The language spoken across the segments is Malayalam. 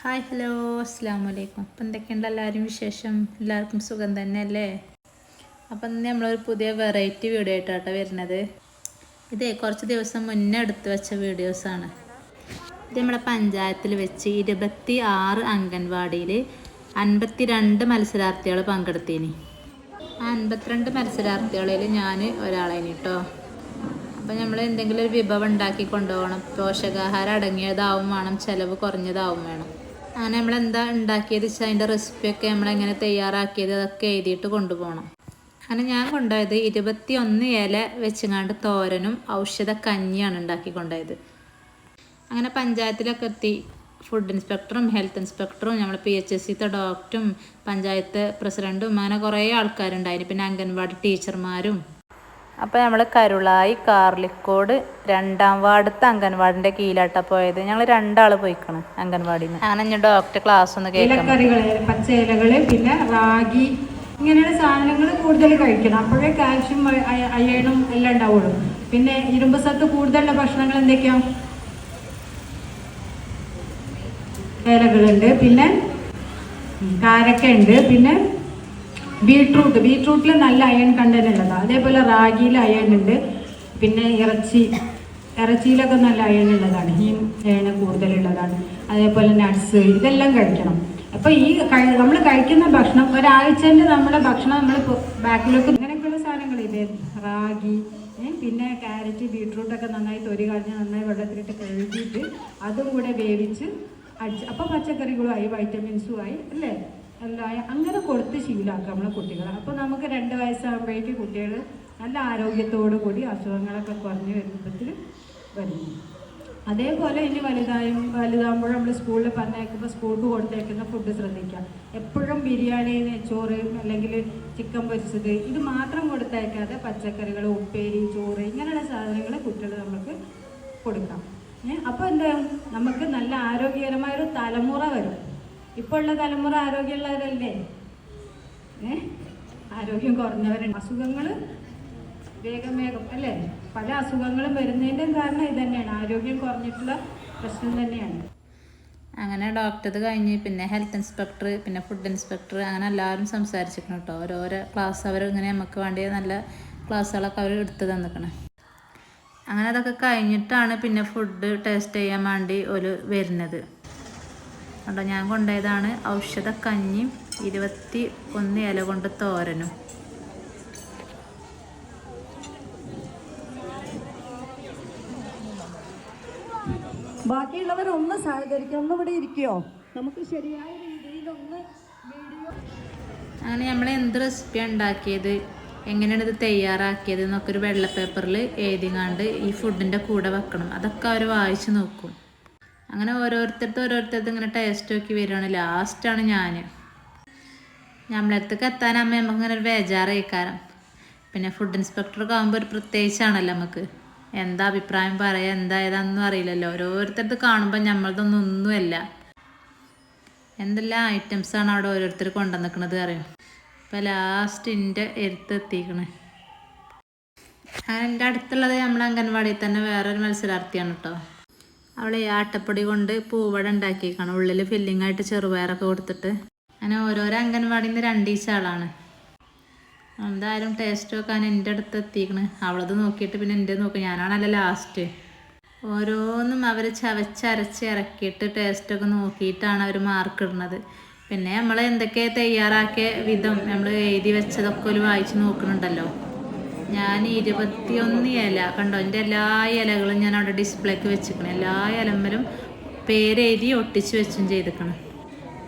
ഹായ് ഹലോ അസ്സാം വലൈക്കും അപ്പം എന്തൊക്കെയുണ്ട് എല്ലാവരും വിശേഷം? എല്ലാവർക്കും സുഖം തന്നെ അല്ലേ അപ്പം ഇന്ന് നമ്മളൊരു പുതിയ വെറൈറ്റി വീഡിയോ ആയിട്ടാട്ടോ വരുന്നത്. ഇതേ കുറച്ച് ദിവസം മുന്നേ എടുത്ത് വെച്ച വീഡിയോസാണ് ഇത് നമ്മുടെ പഞ്ചായത്തിൽ വെച്ച് ഇരുപത്തി ആറ് അംഗൻവാടിയിൽ അൻപത്തി രണ്ട് മത്സരാർത്ഥികൾ പങ്കെടുത്തീനി. ആ അൻപത്തിരണ്ട് മത്സരാർത്ഥികളിൽ ഞാൻ ഒരാളേനി കേട്ടോ അപ്പം നമ്മൾ എന്തെങ്കിലും ഒരു വിഭവം ഉണ്ടാക്കി കൊണ്ടുപോകണം. പോഷകാഹാരം അടങ്ങിയതാവും വേണം ചിലവ് കുറഞ്ഞതാവും വേണം. അങ്ങനെ നമ്മൾ എന്താ ഉണ്ടാക്കിയത് വെച്ചാൽ അതിന്റെ റെസിപ്പിയൊക്കെ നമ്മൾ എങ്ങനെ തയ്യാറാക്കിയത് അതൊക്കെ എഴുതിയിട്ട് കൊണ്ടുപോകണം. അങ്ങനെ ഞാൻ കൊണ്ടുപോയത് ഇരുപത്തി ഒന്ന് ഇല വെച്ചങ്ങാണ്ട് തോരനും ഔഷധ കഞ്ഞിയാണ് ഉണ്ടാക്കി കൊണ്ടുപോയത്. അങ്ങനെ പഞ്ചായത്തിലൊക്കെ എത്തി. ഫുഡ് ഇൻസ്പെക്ടറും ഹെൽത്ത് ഇൻസ്പെക്ടറും നമ്മൾ പി എച്ച് എസ് സിത്തെ ഡോക്ടറും പഞ്ചായത്ത് പ്രസിഡന്റും അങ്ങനെ കുറേ ആൾക്കാരുണ്ടായിരുന്നു. പിന്നെ അംഗൻവാടി ടീച്ചർമാരും അപ്പോൾ നമ്മൾ കരുളായി കാർലിക്കോട് രണ്ടാം വാർഡത്തെ അംഗൻവാടിന്റെ കീഴിലാട്ടാണ് പോയത്. ഞങ്ങൾ രണ്ടാൾ പോയിക്കണം അംഗൻവാടിയിൽ നിന്ന് അങ്ങനെ ഞാൻ ഡോക്ടർ ക്ലാസ് ഒന്ന് കേൾക്കാം. ഇലക്കറികൾ പച്ച പിന്നെ റാഗി ഇങ്ങനെയുള്ള സാധനങ്ങൾ കൂടുതൽ കഴിക്കണം. അപ്പോഴേ കാൽഷ്യം അയ- അയ- അയണും എല്ലാം ഉണ്ടാവുള്ളൂ. പിന്നെ ഇരുമ്പ് സത്ത് കൂടുതലുള്ള ഭക്ഷണങ്ങൾ എന്തൊക്കെയാ? ഇലകളുണ്ട് പിന്നെ കാരക്ക ഉണ്ട് പിന്നെ ബീട്രൂട്ട്. ബീട്രൂട്ടിൽ നല്ല അയൺ കണ്ടന്റ് ഉള്ളതാണ് അതേപോലെ റാഗിയിൽ അയൺ ഉണ്ട്. പിന്നെ ഇറച്ചി. ഇറച്ചിയിലൊക്കെ നല്ല അയൺ ഉള്ളതാണ്. ഹീം അയൺ കൂടുതലുള്ളതാണ്. അതേപോലെ നട്ട്സ് ഇതെല്ലാം കഴിക്കണം. അപ്പോൾ ഈ നമ്മൾ കഴിക്കുന്ന ഭക്ഷണം ഒരാഴ്ചന്റെ നമ്മുടെ ഭക്ഷണം നമ്മൾ ബാക്കിലേക്ക് ഇങ്ങനെയൊക്കെയുള്ള സാധനങ്ങൾ ഇതേ റാഗി പിന്നെ ക്യാരറ്റ് ബീട്രൂട്ട് ഒക്കെ നന്നായി തൊരി കളഞ്ഞ് നന്നായി വെള്ളത്തിലിട്ട് കഴുകിയിട്ട് അതും കൂടെ വേവിച്ച് അടിച്ച് അപ്പോൾ പച്ചക്കറികളും ആയി വൈറ്റമിൻസും ആയി അല്ലേ? ആയി അങ്ങനെ കൊടുത്ത് ശീലമാക്കുക നമ്മളെ കുട്ടികളെ. അപ്പോൾ നമുക്ക് രണ്ട് വയസ്സാകുമ്പോഴേക്ക് കുട്ടികൾ നല്ല ആരോഗ്യത്തോടു കൂടി അസുഖങ്ങളൊക്കെ കുറഞ്ഞ് വരുമ്പത്തിൽ വരുന്നു അതേപോലെ ഇനി വലുതായും വലുതാകുമ്പോൾ നമ്മൾ സ്കൂളിൽ പറഞ്ഞേക്കുമ്പോൾ സ്കൂൾക്ക് കൊടുത്തേക്കുന്ന ഫുഡ് ശ്രദ്ധിക്കാം. എപ്പോഴും ബിരിയാണി നെച്ചോറ് അല്ലെങ്കിൽ ചിക്കൻ പൊരിച്ചത് ഇത് മാത്രം കൊടുത്തയക്കാതെ പച്ചക്കറികൾ ഉപ്പേരി ചോറ് ഇങ്ങനെയുള്ള സാധനങ്ങൾ കുട്ടികൾ നമുക്ക് കൊടുക്കാം. അപ്പോൾ എന്താ നമുക്ക് നല്ല ആരോഗ്യകരമായൊരു തലമുറ വരും. ഇപ്പോൾ ഉള്ള തലമുറ ആരോഗ്യമുള്ളവരല്ലേ? ആരോഗ്യം കുറഞ്ഞവരുണ്ട്. അസുഖങ്ങൾ വേഗം വേഗം അല്ലേ? പല അസുഖങ്ങളും വരുന്നതിന്റെ കാരണം ഇത് തന്നെയാണ്. ആരോഗ്യം കുറഞ്ഞിട്ടുള്ള പ്രശ്നം തന്നെയാണ്. അങ്ങനെ ഡോക്ടർ കഴിഞ്ഞ് പിന്നെ ഹെൽത്ത് ഇൻസ്പെക്ടർ പിന്നെ ഫുഡ് ഇൻസ്പെക്ടർ അങ്ങനെ എല്ലാവരും സംസാരിച്ചിരിക്കണം കേട്ടോ. ഓരോരോ ക്ലാസ് അവർ ഇങ്ങനെ നമുക്ക് വേണ്ടിയ നല്ല ക്ലാസ്സുകളൊക്കെ അവർ എടുത്ത് തന്നിക്കണം അങ്ങനെ അതൊക്കെ കഴിഞ്ഞിട്ടാണ് പിന്നെ ഫുഡ് ടേസ്റ്റ് ചെയ്യാൻ വേണ്ടി ഒരു വരുന്നത്. കണ്ടോ ഞാൻ കൊണ്ടുപോയതാണ് ഔഷധ കഞ്ഞിയും ഇരുപത്തി ഒന്ന് ഇല കൊണ്ട് തോരനും. ബാക്കിയുള്ളവർ ഒന്ന് സഹകരിക്കാം ഒന്ന് ഇവിടെ നമുക്ക് ശരിയായ രീതിയിൽ ഒന്ന് അങ്ങനെ നമ്മൾ എന്ത് റെസിപ്പിയാണ് ഉണ്ടാക്കിയത്? എങ്ങനെയാണ് ഇത് തയ്യാറാക്കിയത്? എന്നൊക്കെ ഒരു വെള്ള പേപ്പറിൽ എഴുതിങ്ങാണ്ട് ഈ ഫുഡിന്റെ കൂടെ വെക്കണം. അതൊക്കെ അവർ വായിച്ചു നോക്കും. അങ്ങനെ ഓരോരുത്തരുടെ ഓരോരുത്തരുടെ ഇങ്ങനെ ടേസ്റ്റ് നോക്കി വരികയാണ് ലാസ്റ്റാണ് ഞാൻ നമ്മളടുത്തേക്ക് എത്താനാകുമ്പോൾ നമുക്ക് ഇങ്ങനെ ഒരു ബേജാറ് കേൾക്കാരം പിന്നെ ഫുഡ് ഇൻസ്പെക്ടറൊക്കെ ആകുമ്പോൾ ഒരു പ്രത്യേകിച്ചാണല്ലോ നമുക്ക് എന്താ അഭിപ്രായം പറയുക എന്താ അറിയില്ലല്ലോ. ഓരോരുത്തരത്ത് കാണുമ്പോൾ നമ്മളതൊന്നും ഒന്നുമല്ല. എന്തെല്ലാം ഐറ്റംസാണ് അവിടെ ഓരോരുത്തർ കൊണ്ടുവന്നിക്കണത് അറിയും? ഇപ്പം ലാസ്റ്റ് എന്റെ എടുത്ത് എത്തിക്കണ്. അങ്ങനെ എന്റെ അടുത്തുള്ളത് നമ്മൾ അംഗൻവാടിയിൽ തന്നെ വേറൊരു മത്സരാർത്ഥിയാണ് കേട്ടോ അവളെ ആട്ടപ്പൊടി കൊണ്ട് പൂവട ഉണ്ടാക്കിയേക്കാണ്. ഉള്ളിൽ ആയിട്ട് ചെറുപയറൊക്കെ കൊടുത്തിട്ട്. അങ്ങനെ ഓരോരോ അംഗൻവാടിയിൽ നിന്ന് രണ്ടീച്ച ആളാണ്. എന്തായാലും ടേസ്റ്റ് നോക്കാൻ എന്റെ അടുത്ത് എത്തിക്കണ്. അവളത് നോക്കിയിട്ട് പിന്നെ എന്റെ നോക്കി. ഞാനാണല്ലോ ലാസ്റ്റ് ഓരോന്നും അവർ ചവച്ചരച്ച് ഇറക്കിയിട്ട് ടേസ്റ്റൊക്കെ നോക്കിയിട്ടാണ് അവർ മാർക്ക് ഇടുന്നത്. പിന്നെ നമ്മൾ എന്തൊക്കെ തയ്യാറാക്കിയ വിധം നമ്മൾ എഴുതി വെച്ചതൊക്കെ ഒരു വായിച്ച് നോക്കുന്നുണ്ടല്ലോ. ഞാൻ ഇരുപത്തിയൊന്ന് ഇല കണ്ടോ? എന്റെ എല്ലാ ഇലകളും ഞാൻ അവിടെ ഡിസ്പ്ലേക്ക് വെച്ചിരിക്കണം. എല്ലാ ഇലമ്മലും പേരെഴുതി ഒട്ടിച്ച് വെച്ചും ചെയ്തിരിക്കണം.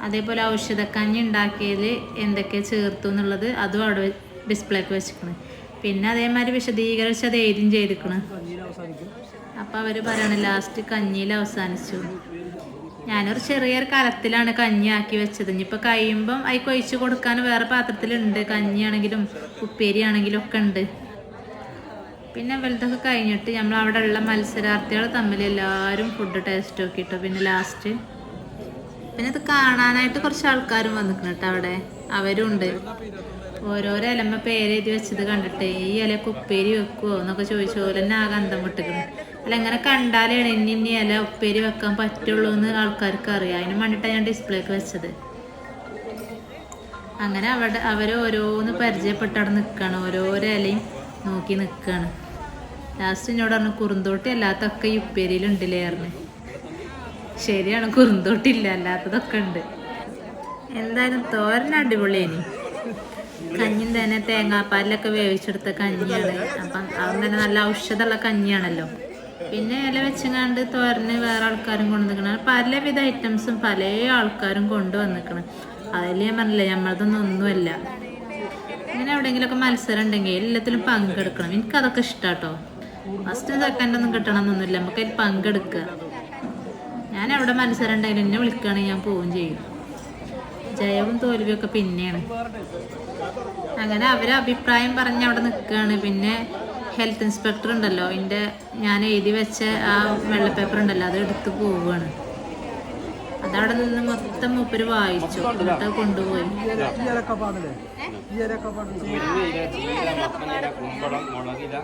അതേപോലെ ഔഷധക്കഞ്ഞി ഉണ്ടാക്കിയതിൽ എന്തൊക്കെ ചേർത്തു എന്നുള്ളത് അതും അവിടെ ഡിസ്പ്ലേക്ക് വെച്ചിരിക്കണം. പിന്നെ അതേമാതിരി വിശദീകരിച്ച് അത് എഴുതിയും ചെയ്തിരിക്കണം. അപ്പം അവർ പറയണ ലാസ്റ്റ് കഞ്ഞിയിൽ അവസാനിച്ചു. ഞാനൊരു ചെറിയൊരു കലത്തിലാണ് കഞ്ഞി ആക്കി വെച്ചത്. ഇനിയിപ്പോൾ കഴിയുമ്പം അതിൽ കൊഴിച്ച് കൊടുക്കാൻ വേറെ പാത്രത്തിലുണ്ട്. കഞ്ഞിയാണെങ്കിലും ഉപ്പേരിയാണെങ്കിലും ഒക്കെ ഉണ്ട്. പിന്നെ വലുതൊക്കെ കഴിഞ്ഞിട്ട് നമ്മൾ അവിടെ ഉള്ള മത്സരാർത്ഥികൾ തമ്മിൽ എല്ലാവരും ഫുഡ് ടേസ്റ്റ് നോക്കിയിട്ടു പിന്നെ ലാസ്റ്റ് പിന്നെ ഇത് കാണാനായിട്ട് കുറച്ച് ആൾക്കാരും വന്നിട്ടുണ്ട് കേട്ടോ അവിടെ. അവരും ഉണ്ട് ഓരോരോ ഇലമ്മ പേരെഴുതി വെച്ചത് കണ്ടിട്ട് ഈ ഇലയൊക്കെ ഉപ്പേരി വെക്കുവോ എന്നൊക്കെ ചോദിച്ചു പോലെ തന്നെ ആകെ അന്തം വിട്ടിക്കണം. അല്ല എങ്ങനെ കണ്ടാലാണ് ഇനി ഇനി ഇല ഉപ്പേരി വെക്കാൻ പറ്റുള്ളൂ എന്ന് ആൾക്കാർക്ക് അറിയാം. അതിന് വേണ്ടിയിട്ടാണ് ഞാൻ ഡിസ്പ്ലേക്ക് വെച്ചത്. അങ്ങനെ അവിടെ അവർ ഓരോന്ന് പരിചയപ്പെട്ട് നിൽക്കുകയാണ് ഓരോരോ ഇലയും നോക്കി നിൽക്കുകയാണ് ലാസ്റ്റ് എന്നോട് പറഞ്ഞു കുറുന്തോട്ടി അല്ലാത്തൊക്കെ ഈ ഉപ്പേരിയിലുണ്ടല്ലേ പറഞ്ഞു. ശരിയാണ് കുറുന്തോട്ടില്ല അല്ലാത്തതൊക്കെ ഉണ്ട്. എന്തായാലും തോരൻ അടിപൊളിയേനി. കഞ്ഞിന് തന്നെ തേങ്ങാപ്പാലിലൊക്കെ വേവിച്ചെടുത്ത കഞ്ഞിയാണ്. അപ്പം അവൻ തന്നെ നല്ല ഔഷധമുള്ള കഞ്ഞിയാണല്ലോ. പിന്നെ ഇല വെച്ചങ്ങാണ്ട് തോരന് വേറെ ആൾക്കാരും കൊണ്ടുവന്നിക്കണം പലവിധ ഐറ്റംസും പല ആൾക്കാരും കൊണ്ടുവന്നിക്കണം അതിൽ ഞാൻ പറഞ്ഞില്ല നമ്മളതൊന്നും ഒന്നുമല്ല. ഇങ്ങനെ എവിടെയെങ്കിലുമൊക്കെ മത്സരം ഉണ്ടെങ്കിൽ എല്ലാത്തിലും പങ്കെടുക്കണം. എനിക്ക് അതൊക്കെ ഇഷ്ടാട്ടോ. ഫസ്റ്റ് സെക്കൻഡ് ഒന്നും കിട്ടണമെന്നൊന്നുമില്ല. നമുക്ക് അതിൽ പങ്കെടുക്കുക. ഞാൻ എവിടെ മത്സരം ഉണ്ടെങ്കിലും എന്നെ വിളിക്കുകയാണെങ്കിൽ ഞാൻ പോവുകയും ചെയ്യും. ജയവും തോൽവിയും ഒക്കെ പിന്നെയാണ്. അങ്ങനെ അവരെ അഭിപ്രായം പറഞ്ഞ് അവിടെ നിൽക്കുകയാണ്. പിന്നെ ഹെൽത്ത് ഇൻസ്പെക്ടർ ഉണ്ടല്ലോ. എന്റെ ഞാൻ എഴുതി വെച്ച ആ വെള്ള പേപ്പർ ഉണ്ടല്ലോ അത് എടുത്ത് പോവുകയാണ്. അതവിടെ നിന്ന് മൊത്തം മൂപ്പര് വായിച്ചു. എന്നിട്ട് കൊണ്ടുപോയി. കുമ്പളം മുളകില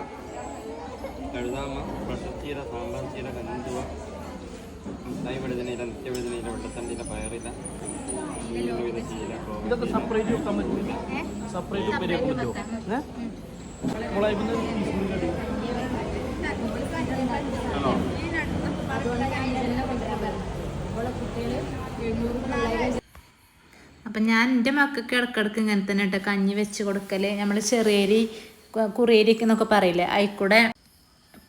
കഴുതാമ സാമ്പാർ ചീര കന്നുവ പയറില ഇതൊക്കെ സെപ്പറേറ്റ് വെക്കാൻ പറ്റില്ല സെപ്പറേറ്റ് ഉപ്പേരി അപ്പം ഞാൻ എന്റെ മക്കൾക്ക് ഇടക്കിടക്ക് ഇങ്ങനെ തന്നെ കേട്ടോ കഞ്ഞി വെച്ച് കൊടുക്കൽ നമ്മൾ ചെറിയരി കുറിയരിക്ക് എന്നൊക്കെ പറയില്ലേ? അതിൽക്കൂടെ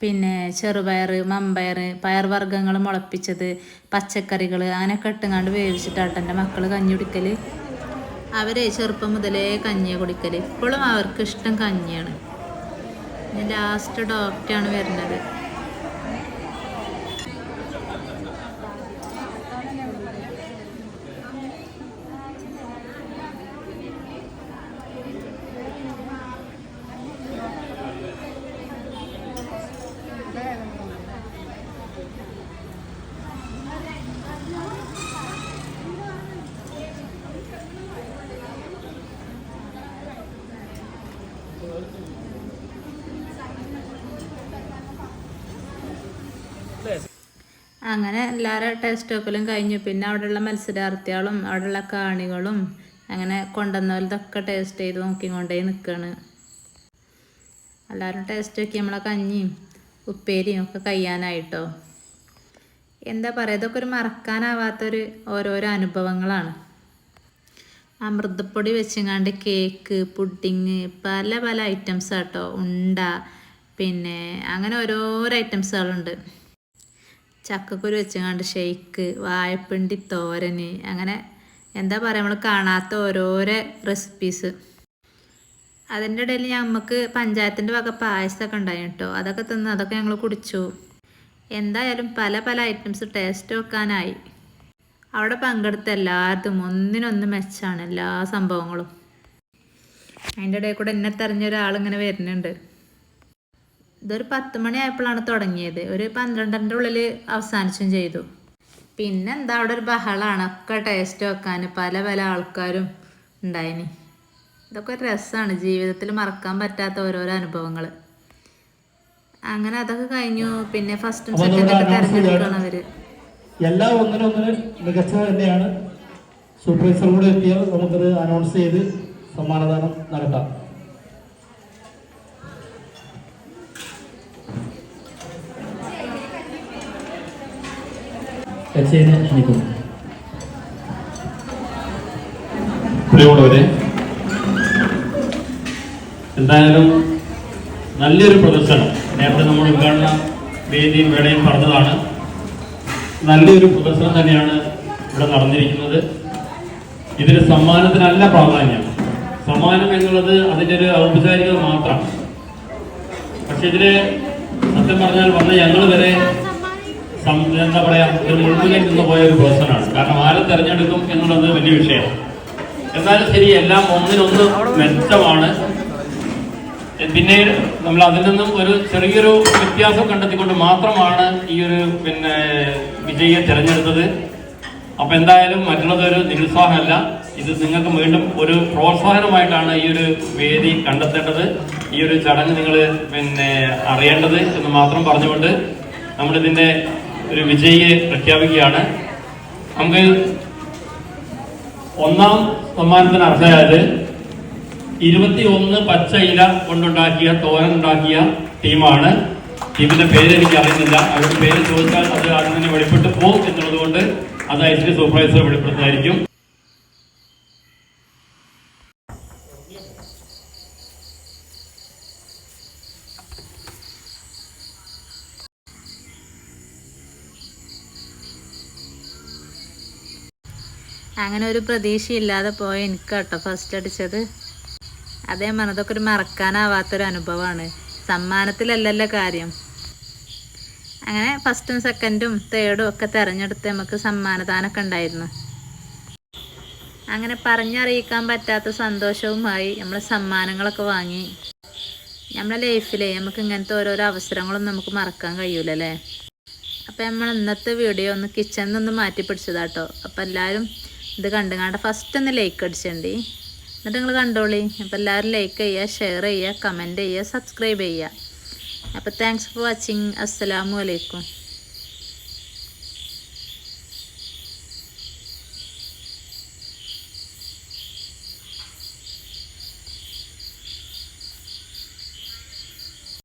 പിന്നെ ചെറുപയർ മമ്പയർ പയർ വർഗങ്ങൾ മുളപ്പിച്ചത് പച്ചക്കറികൾ അങ്ങനെയൊക്കെ ഇട്ടുങ്ങാണ്ട് വേവിച്ചിട്ടാട്ടോ എന്റെ മക്കൾ കഞ്ഞി കുടിക്കൽ അവരെ ചെറുപ്പം മുതലേ കഞ്ഞിയെ കുടിക്കൽ ഇപ്പോഴും അവർക്ക് ഇഷ്ടം കഞ്ഞിയാണ് ലാസ്റ്റ് ഡോക്ടറാണ് വരുന്നത്. അങ്ങനെ എല്ലാവരും ടെസ്റ്റ് വെക്കലും കഴിഞ്ഞു. പിന്നെ അവിടെയുള്ള മത്സരാർത്ഥികളും അവിടെയുള്ള കാണികളും അങ്ങനെ കൊണ്ടുവന്നവരതൊക്കെ ടേസ്റ്റ് ചെയ്ത് നോക്കിക്കൊണ്ടേ നിൽക്കുകയാണ് എല്ലാവരും ടേസ്റ്റ് നോക്കി. നമ്മളെ കഞ്ഞിയും ഉപ്പേരിയും ഒക്കെ കഴിയാനായിട്ടോ? എന്താ പറയുക ഇതൊക്കെ ഒരു മറക്കാനാവാത്തൊരു ഓരോരോ അനുഭവങ്ങളാണ്. അമൃതപ്പൊടി വെച്ചങ്ങാണ്ട് കേക്ക് പുഡിങ് പല പല ഐറ്റംസ് ആട്ടോ. ഉണ്ട പിന്നെ അങ്ങനെ ഓരോരോ ഐറ്റംസുകളുണ്ട് ചക്കക്കുരു വെച്ചങ്ങാണ്ട് ഷെയ്ക്ക് വാഴപ്പിണ്ടി തോരന് അങ്ങനെ എന്താ പറയുക നമ്മൾ കാണാത്ത ഓരോരോ റെസിപ്പീസ് അതിന്റെ ഇടയിൽ നമുക്ക് പഞ്ചായത്തിന്റെ വക പായസമൊക്കെ ഉണ്ടായി കേട്ടോ അതൊക്കെ തിന്ന് അതൊക്കെ ഞങ്ങൾ കുടിച്ചു. എന്തായാലും പല പല ഐറ്റംസ് ടേസ്റ്റ് വെക്കാനായി അവിടെ പങ്കെടുത്ത എല്ലാവർക്കും ഒന്നിനൊന്ന് മെച്ചാണ് എല്ലാ സംഭവങ്ങളും. അതിന്റെ ഇടയിൽ കൂടെ എന്നെ തെരഞ്ഞ ഒരാളിങ്ങനെ വരുന്നുണ്ട്. ഇതൊരു പത്ത് മണി ആയപ്പോഴാണ് തുടങ്ങിയത്. ഒരു പന്ത്രണ്ടരന്റെ ഉള്ളിൽ അവസാനിച്ചും ചെയ്തു. പിന്നെ എന്താ അവിടെ ഒരു ബഹളാണ്. ഒക്കെ ടേസ്റ്റ് വെക്കാൻ പല പല ആൾക്കാരും ഉണ്ടായിനി. ഇതൊക്കെ ഒരു രസമാണ് ജീവിതത്തിൽ മറക്കാൻ പറ്റാത്ത ഓരോരോ അനുഭവങ്ങൾ അങ്ങനെ അതൊക്കെ കഴിഞ്ഞു. പിന്നെ ഫസ്റ്റും സെക്കൻഡൊക്കെ തിരഞ്ഞെടുക്കണം അവർ. എല്ലാം ഒന്നിനൊന്നിന് മികച്ചത് തന്നെയാണ്. സൂപ്പർവൈസർ കൂടെ എത്തിയാൽ നമുക്കത് അനൗൺസ് ചെയ്ത് സമ്മാനദാനം നടത്താം. പ്രിയമുള്ളവരെ എന്തായാലും നല്ലൊരു പ്രദർശനം. നേരത്തെ നമ്മൾ ഉദ്ഘാടന വേദിയും വേളയും പറഞ്ഞതാണ്. നല്ലൊരു പ്രദർശനം തന്നെയാണ് ഇവിടെ നടന്നിരിക്കുന്നത്. ഇതിന് സമ്മാനത്തിനല്ല പ്രാധാന്യം. സമ്മാനം എന്നുള്ളത് അതിന്റെ ഒരു ഔപചാരികത മാത്രമാണ് പക്ഷെ ഇതിന് സത്യം പറഞ്ഞാൽ വന്ന ഞങ്ങൾ വരെ എന്താ പറയാ ഒരു മുഴുവനിൽ നിന്ന് പോയ ഒരു പേഴ്സണാണ്. കാരണം ആരെ തെരഞ്ഞെടുക്കും എന്നുള്ളത് വലിയ വിഷയമാണ് എന്നാലും ശരി എല്ലാം ഒന്നിനൊന്ന് മെച്ചമാണ്. പിന്നെ നമ്മൾ അതിൽ നിന്നും ഒരു ചെറിയൊരു വ്യത്യാസം കണ്ടെത്തിക്കൊണ്ട് മാത്രമാണ് ഈ ഒരു പിന്നെ വിജയിയെ തിരഞ്ഞെടുത്തത്. അപ്പൊ എന്തായാലും മറ്റുള്ളതൊരു നിരുത്സാഹമല്ല. ഇത് നിങ്ങൾക്ക് വീണ്ടും ഒരു പ്രോത്സാഹനമായിട്ടാണ് ഈ ഒരു വേദി കണ്ടെത്തേണ്ടത്. ഈ ഒരു ചടങ്ങ് നിങ്ങൾ പിന്നെ അറിയേണ്ടത് എന്ന് മാത്രം പറഞ്ഞുകൊണ്ട് നമ്മളിതിന്റെ ഒരു വിജയിയെ പ്രഖ്യാപിക്കുകയാണ്. നമുക്ക് ഒന്നാം സമ്മാനത്തിന് അർഹയായത് ഇരുപത്തി ഒന്ന് പച്ച ഇല കൊണ്ടുണ്ടാക്കിയ തോരൻ ഉണ്ടാക്കിയ ടീമാണ്. ടീമിന്റെ പേര് എനിക്ക് അറിയുന്നില്ല. അവരുടെ പേര് ചോദിച്ചാൽ അത് ആദ്യം തന്നെ വെളിപ്പെട്ട് പോകും എന്നുള്ളത് കൊണ്ട് അത് ഐശ്വര്യ സൂപ്പർവൈസർ വെളിപ്പെടുത്തുന്നതായിരിക്കും അങ്ങനെ ഒരു പ്രതീക്ഷയില്ലാതെ പോയ എനിക്ക് കേട്ടോ ഫസ്റ്റ് അടിച്ചത്. അതേ മനതൊക്കെ ഒരു മറക്കാനാവാത്തൊരു അനുഭവമാണ് സമ്മാനത്തിലല്ലല്ലോ കാര്യം. അങ്ങനെ ഫസ്റ്റും സെക്കൻഡും തേർഡും ഒക്കെ തിരഞ്ഞെടുത്ത് നമുക്ക് സമ്മാനദാനമൊക്കെ ഉണ്ടായിരുന്നു. അങ്ങനെ പറഞ്ഞറിയിക്കാൻ പറ്റാത്ത സന്തോഷവുമായി നമ്മൾ സമ്മാനങ്ങളൊക്കെ വാങ്ങി. നമ്മുടെ ലൈഫിലെ നമുക്ക് ഇങ്ങനത്തെ ഓരോരോ അവസരങ്ങളും നമുക്ക് മറക്കാൻ കഴിയൂലല്ലേ? അപ്പം നമ്മൾ ഇന്നത്തെ വീഡിയോ ഒന്ന് കിച്ചണിൽ നിന്ന് മാറ്റി പിടിച്ചതാട്ടോ. അപ്പം എല്ലാവരും ഇത് കണ്ടുകാണ്ട് ഫസ്റ്റ് ഒന്ന് ലൈക്ക് അടിച്ചിട്ടുണ്ട് എന്നിട്ട് നിങ്ങൾ കണ്ടോളി. അപ്പോൾ എല്ലാവരും ലൈക്ക് ചെയ്യുക ഷെയർ ചെയ്യുക കമന്റ് ചെയ്യുക സബ്സ്ക്രൈബ് ചെയ്യുക അപ്പോൾ താങ്ക്സ് ഫോർ വാച്ചിങ് അസ്സലാമു അലൈക്കും